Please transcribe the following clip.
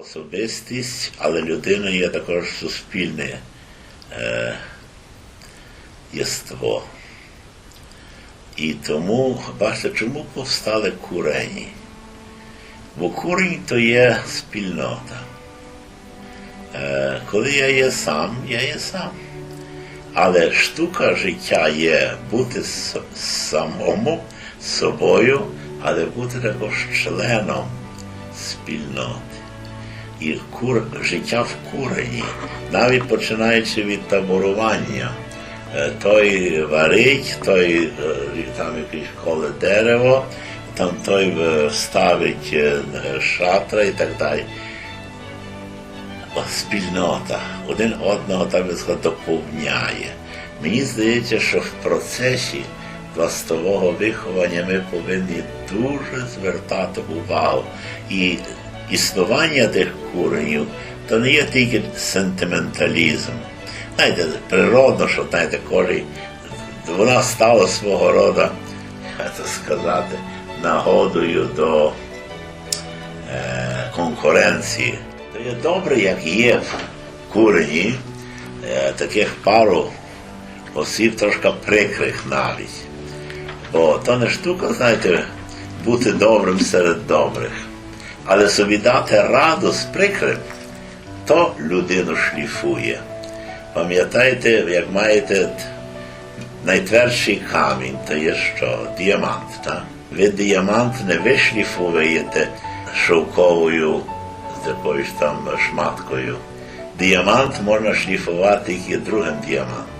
Особистість, але людина є також суспільне е, єство. І тому, бачите, чому повстали курені? Бо курень то є спільнота. Е, коли я є сам, я є сам. Але штука життя є бути самому собою, але бути також членом спільноти. І кур, життя в курені, навіть починаючи від таборування. Е, Той варить, той е, там якесь коле дерево, там той е, ставить шатра і так далі. Спільнота один одного сказати, доповняє. Мені здається, що в процесі пластового виховання ми повинні дуже звертати увагу. І існування тих куренів то не є тільки сентименталізм. Знаєте, природно, що знаєте, кожен вона стала свого роду, як це сказати, нагодою до е, конкуренції. То є добре, як є в курені е, таких пару осіб трошки прикрих навіть. Бо то не штука, знаєте, бути добрим серед добрих. Але собі дати раду з прикрим, то людину шліфує. Пам'ятаєте, як маєте найтвердший камінь, то є що? Діамант. Так? Ви діамант не вишліфуєте шовковою якоюсь там шматкою. Діамант можна шліфувати тільки другим діамантом.